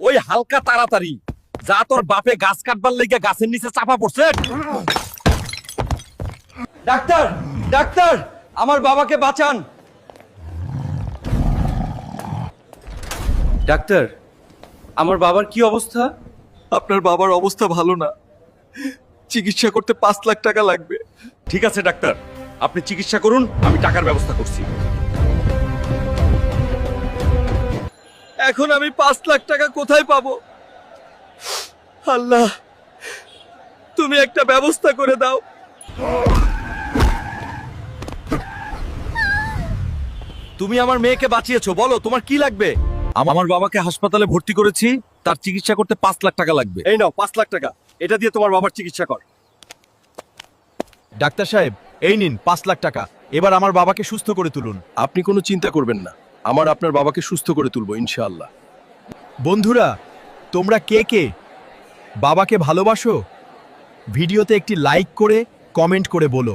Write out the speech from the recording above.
ওই হালকা তাড়াতাড়ি। যা তোর বাপে গাছ কাটবার লেগে গাছের নিচে চাপা পড়ছে। ডাক্তার ডাক্তার আমার বাবাকে বাঁচান। ডাক্তার আমার বাবার কি অবস্থা? আপনার বাবার অবস্থা ভালো না। চিকিৎসা করতে পাঁচ লাখ টাকা লাগবে। ঠিক আছে ডাক্তার। আপনি চিকিৎসা করুন আমি টাকার ব্যবস্থা করছি। এখন আমি পাঁচ লাখ টাকা কোথায় পাবো? আল্লাহ তুমি একটা ব্যবস্থা করে দাও। তুমি আমার মেয়েকে বাঁচিয়েছো বলো তোমার কি লাগবে? আমার বাবাকে হাসপাতালে ভর্তি করেছি তার চিকিৎসা করতে পাঁচ লাখ টাকা লাগবে। এই নাও পাঁচ লাখ টাকা। এটা দিয়ে তোমার বাবার চিকিৎসা কর। ডাক্তার সাহেব এই নিন পাঁচ লাখ টাকা। এবার আমার বাবাকে সুস্থ করে তুলুন। আপনি কোনো চিন্তা করবেন না। আমার আপনার বাবাকে সুস্থ করে তুলব, ইনশাআল্লাহ। বন্ধুরা, তোমরা কে কে বাবাকে ভালোবাসো? ভিডিওতে একটি লাইক করে কমেন্ট করে বলো।